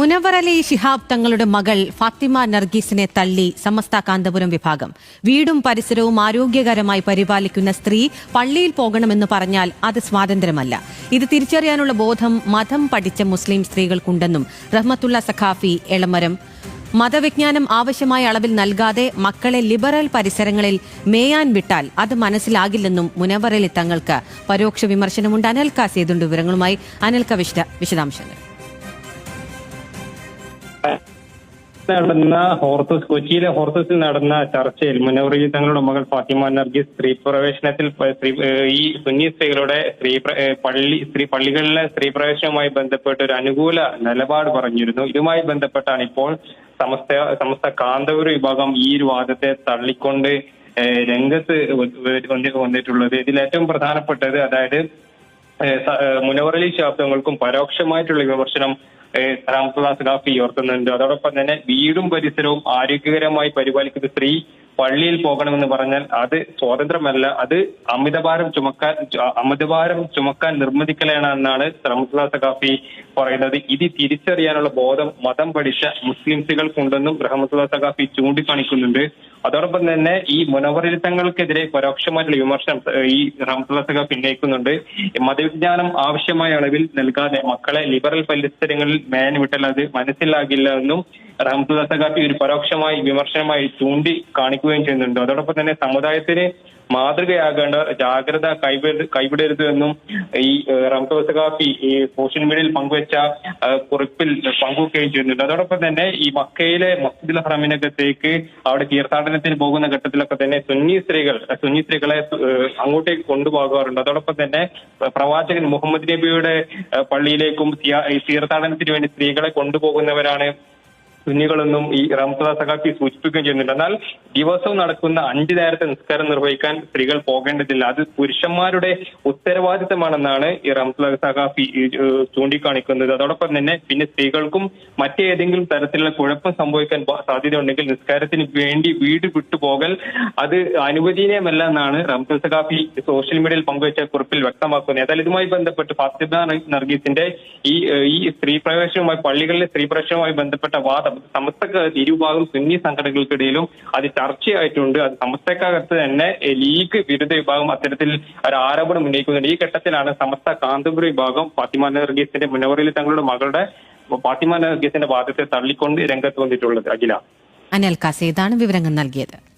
മുനവർ അലി ഷിഹാബ് തങ്ങളുടെ മകൾ ഫാത്തിമ നർഗീസിനെ തള്ളി സമസ്ത കാന്തപുരം വിഭാഗം. വീടും പരിസരവും ആരോഗ്യകരമായി പരിപാലിക്കുന്ന സ്ത്രീ പള്ളിയിൽ പോകണമെന്ന് പറഞ്ഞാൽ അത് സ്വാതന്ത്ര്യമല്ല. ഇത് തിരിച്ചറിയാനുള്ള ബോധം മതം പഠിച്ച മുസ്ലിം സ്ത്രീകൾക്കുണ്ടെന്നും റഹ്മത്തുള്ള സഖാഫി എളമരം. മതവിജ്ഞാനം ആവശ്യമായ അളവിൽ നൽകാതെ മക്കളെ ലിബറൽ പരിസരങ്ങളിൽ മേയാൻ വിട്ടാൽ അത് മനസ്സിലാകില്ലെന്നും മുനവറലി തങ്ങൾക്ക് പരോക്ഷ വിമർശനമുണ്ട്. അനൽക്ക സേതുണ്ട് വിവരങ്ങളുമായി. അനൽക്ക വിശദാംശങ്ങൾ. നടന്ന ഹോർത്തസ് കൊച്ചിയിലെ ഹോർത്തസിൽ നടന്ന ചർച്ചയിൽ മുനവറി തങ്ങളുടെ മകൾ ഫാത്തിമ നർഗീസ് സ്ത്രീ പ്രവേശനത്തിൽ ഈ സുന്നി സ്ത്രീകളുടെ സ്ത്രീ പള്ളി സ്ത്രീ പള്ളികളിലെ സ്ത്രീ പ്രവേശനവുമായി ബന്ധപ്പെട്ട് ഒരു അനുകൂല നിലപാട് പറഞ്ഞിരുന്നു. ഇതുമായി ബന്ധപ്പെട്ടാണ് ഇപ്പോൾ സമസ്ത സമസ്ത കാന്തപുര വിഭാഗം ഈ ഒരു വാദത്തെ തള്ളിക്കൊണ്ട് രംഗത്ത് വന്നിട്ടുള്ളത്. ഇതിൽ ഏറ്റവും പ്രധാനപ്പെട്ടത് അതായത് മുനവറലി ശാബ്ദങ്ങൾക്കും പരോക്ഷമായിട്ടുള്ള വിമർശനം സഖാഫി ഉയർത്തുന്നുണ്ട് അതോടൊപ്പം തന്നെ വീടും പരിസരവും ആരോഗ്യകരമായി പരിപാലിക്കുന്ന സ്ത്രീ പള്ളിയിൽ പോകണമെന്ന് പറഞ്ഞാൽ അത് സ്വാതന്ത്ര്യമല്ല. അത് അമിതഭാരം ചുമക്കാൻ അമിതഭാരം ചുമക്കാൻ നിർബന്ധിക്കലാണ് എന്നാണ് കാഫി പറയുന്നത്. ഇത് തിരിച്ചറിയാനുള്ള ബോധം മതം പഠിച്ച മുസ്ലിംസുകൾക്കുണ്ടെന്നും റഹ്മത്തുള്ള കാഫി ചൂണ്ടിക്കാണിക്കുന്നുണ്ട്. അതോടൊപ്പം തന്നെ ഈ മുനവറിത്തങ്ങൾക്കെതിരെ പരോക്ഷമായിട്ടുള്ള വിമർശനം ഈ റംസക പിന്നയിക്കുന്നുണ്ട്. മതവിജ്ഞാനം ആവശ്യമായ അളവിൽ നൽകാതെ മക്കളെ ലിബറൽ പരിസരങ്ങളിൽ മേൻ വിട്ടാൽ അത് മനസ്സിലാകില്ല എന്നും സഖാഫി ഒരു പരോക്ഷമായി വിമർശനമായി ചൂണ്ടി കാണിക്കുകയും ചെയ്യുന്നുണ്ട്. അതോടൊപ്പം തന്നെ സമുദായത്തിന് മാതൃകയാകേണ്ട ജാഗ്രത കൈവിട കൈവിടരുത് എന്നും ഈ സഖാഫി ഈ സോഷ്യൽ മീഡിയയിൽ പങ്കുവച്ച കുറിപ്പിൽ പങ്കുവെക്കുകയും ചെയ്യുന്നുണ്ട്. അതോടൊപ്പം തന്നെ ഈ മക്കയിലെ മസ്ജിദുൽ ഹറമിനകത്തേക്ക് അവിടെ തീർത്ഥാടനത്തിന് പോകുന്ന ഘട്ടത്തിലൊക്കെ തന്നെ സുന്നി സ്ത്രീകൾ സുന്നി സ്ത്രീകളെ അങ്ങോട്ടേക്ക് കൊണ്ടുപോകാറുണ്ട്. അതോടൊപ്പം തന്നെ പ്രവാചകൻ മുഹമ്മദ് നബിയുടെ പള്ളിയിലേക്കും തീർത്ഥാടനത്തിന് വേണ്ടി സ്ത്രീകളെ കൊണ്ടുപോകുന്നവരാണ് സുന്നികളെന്നും ഈ റംസദ സഖാഫി സൂചിപ്പിക്കുകയും ചെയ്യുന്നുണ്ട് എന്നാൽ ദിവസവും നടക്കുന്ന അഞ്ചു നേരത്തെ നിസ്കാരം നിർവഹിക്കാൻ സ്ത്രീകൾ പോകേണ്ടതില്ല. അത് പുരുഷന്മാരുടെ ഉത്തരവാദിത്തമാണെന്നാണ് ഈ റംസദ സഖാഫി ചൂണ്ടിക്കാണിക്കുന്നത്. അതോടൊപ്പം തന്നെ പിന്നെ സ്ത്രീകൾക്കും മറ്റേതെങ്കിലും തരത്തിലുള്ള കുഴപ്പം സംഭവിക്കാൻ സാധ്യത ഉണ്ടെങ്കിൽ നിസ്കാരത്തിന് വേണ്ടി വീട് വിട്ടുപോകൽ അത് അനുവദനീയമല്ല എന്നാണ് റംസദ സഖാഫി സോഷ്യൽ മീഡിയയിൽ പങ്കുവച്ച കുറിപ്പിൽ വ്യക്തമാക്കുന്നത്. ഏതായാലും ഇതുമായി ബന്ധപ്പെട്ട് ഫാത്തിമ നർഗീസിന്റെ ഈ ഈ സ്ത്രീ പ്രവേശനവുമായി പള്ളികളിലെ സ്ത്രീ പ്രവേശനവുമായി ബന്ധപ്പെട്ട വാദം സമസ്ത ഇരുഭാഗം സുന്നി സംഘടനകൾക്കിടയിലും അത് ചർച്ചയായിട്ടുണ്ട്. അത് സമസ്തക്കകത്ത് തന്നെ ലീഗ് വിരുദ്ധ വിഭാഗം അത്തരത്തിൽ ഒരു ആരോപണം ഉന്നയിക്കുന്നുണ്ട്. ഈ ഘട്ടത്തിലാണ് സമസ്ത കാന്തപുര വിഭാഗം ഫാത്തിമ നർഗീസിന്റെ മുന്നോറിയിൽ തങ്ങളുടെ മകളുടെ ഫാത്തിമ നർഗീസിന്റെ വാദത്തെ തള്ളിക്കൊണ്ട് രംഗത്ത് വന്നിട്ടുള്ളത്. അഖില. അനൽ സേതാണ് വിവരങ്ങൾ നൽകിയത്.